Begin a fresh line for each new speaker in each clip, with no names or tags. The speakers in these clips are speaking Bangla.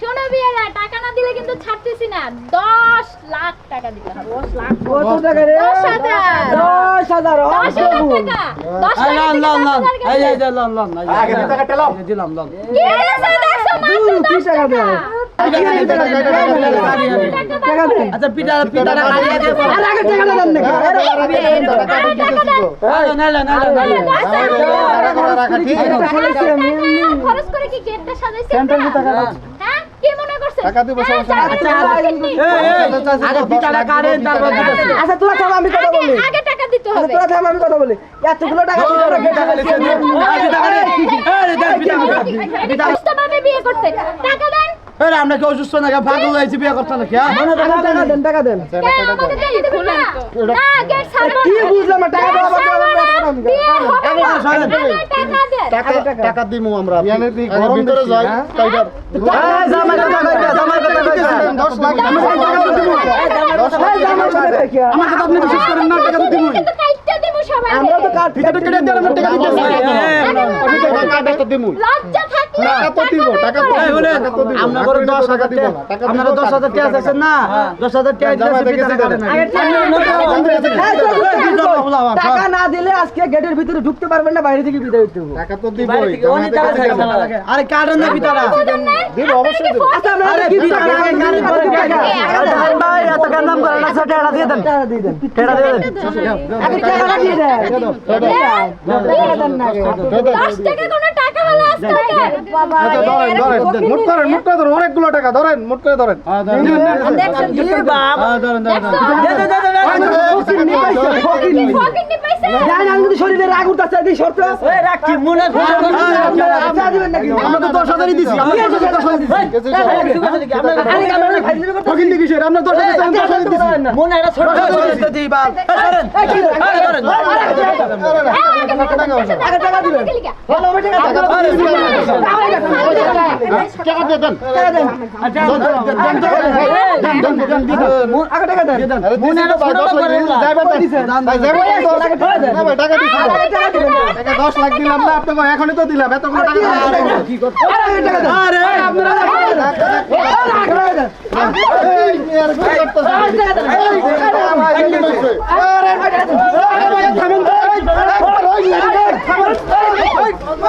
শোনো বিয়েরা টাকা না দিলে কিন্তু ছাড়তেছি না। দশ লাখ টাকা দিতে হবে। দশ লাখ?
কত টাকা রে?
দশ হাজার।
দশ হাজার
দশ হাজার টাকা। দশ লাখ
লন
টাকা
এই এই এই যে,
আগে দুই টাকা টেলাও।
এই দিলাম লন
কি মাত্র
দুই,
দশ
তিরিশ টাকা? আচ্ছা পিঠা পিঠাটা কাটিয়ে দে আর আগে টাকা না
দেন
এই না না না না
খরচ করে কি গেটটা সাজাইছেন
সেন্টার টাকা
হ্যাঁ কি মনে করছেন
টাকা দিব,
হ্যাঁ,
সমস্যা
আচ্ছা,
দিতে হবে।
আগে পিঠাটা কাটেন তারপর আচ্ছা তোরা থাম আমি কথা বলি
আগে- টাকা দিতে
আচ্ছা
হবে
তোরা থাম আমি কথা বলি এতগুলো টাকা দিতে হবে টাকা দে এই দেন পিঠা পিঠা
সুস্থভাবে বিয়ে করতে টাকা দেন
এই আমরা কি অসুস্থ নাকি পাগল হয়েছি বিয়ে করতে নাকি হ্যাঁ টাকা টাকা দেন টাকা দেন
কে
বুঝলাম টাকা
টাকা দেন
টাকা টাকা দিমু আমরা গরম ভিতরে যাই টাইগার
এই জামাই কথা কইবে জামাই কথা কইবে
10 লাখ
আমি টাকা দিব এই জামাই কথা কইবে আমার কথা আপনি বিশ্বাস করেন না টাকা তো দিব
কিন্তু কাইটটা দিব সবাই
আমরা তো কাট পিঠাটা কেটে দিয়ে আমরা টাকা দিতেছি
টাকা তো দিমু
লজ্জা থাকলে
টাকা তো দিব টাকা তো দিব টাকা তো দিব।
আমরা করে 10
দিব না টাকা
আপনারা 10 টাকা দিয়েছেন না? 10 টাকা
জামাই
দিয়েছে
দেখেছে
পিঠাটা টাকা না দিলে আজকে গেটের ভিতরে ঢুকতে পারবেন না বাইরে থেকে বিদায় হবে।
টাকা তো
আরে না
দিব অবশ্যই দিব।
আচ্ছা আমরা কি পিঠা আগে কাটেন পরে আরে ভাই এত কেন নাম করেন? না টাকা দিয়ে দিয়ে দেন। টাকা দিয়ে দেন। আগে টাকা দিয়ে দেন। টাকা দেন না আগে।
দশ টাকা কোনো
মুট করেন মুট করে ধরেন অনেকগুলো টাকা ধরেন মুট করে ধরেন
এই বাপ। আমি কিন্তু শরীরে রাগ উঠতেছে এই শর্ত রাখছি মনে আপনারা দিবেন নাকি আমরা তো 10000ই দিছি আমি 10000 দিছি আরে আমরা ভাই দিবে
ফকিন দিকে সে আমরা 10 হাজার আমি 10 হাজার দিছি
মনে এটা ছোট ছোট দিই বাপ ধরেন আরে ধরেন আগে টাকা দিবেন ভালো হবে টাকা
টাকা দিয়ে দেন
আগে টাকা দেন
আরে দিছি তো ভাই 10 লাখ যাইবে ভাই ভাই টাকা দিছি টাকা 10 লাখ দিলাম না আপনাকে এখনই তো দিলাম এতগুলো টাকা কি করতে
আরে আপনারা
এই আর কি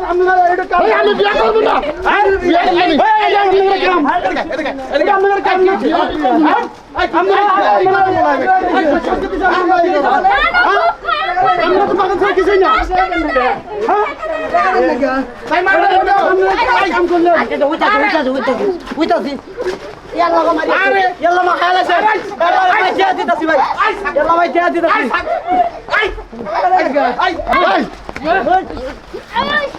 আরে আরে ভিতরে আমি বিয়ে করব না বিয়ে আমরা তো পাগল ছেড়ে কিছুই না তাই মারা কাম করলে আরে
ইয়াল্লা মা খালা স্যার ভাই জিয়া দিতাছি ভাই ইয়াল্লা ভাই জিয়া দিতাছি
আই ভাই আমারে বাঁচাও বিয়ে করব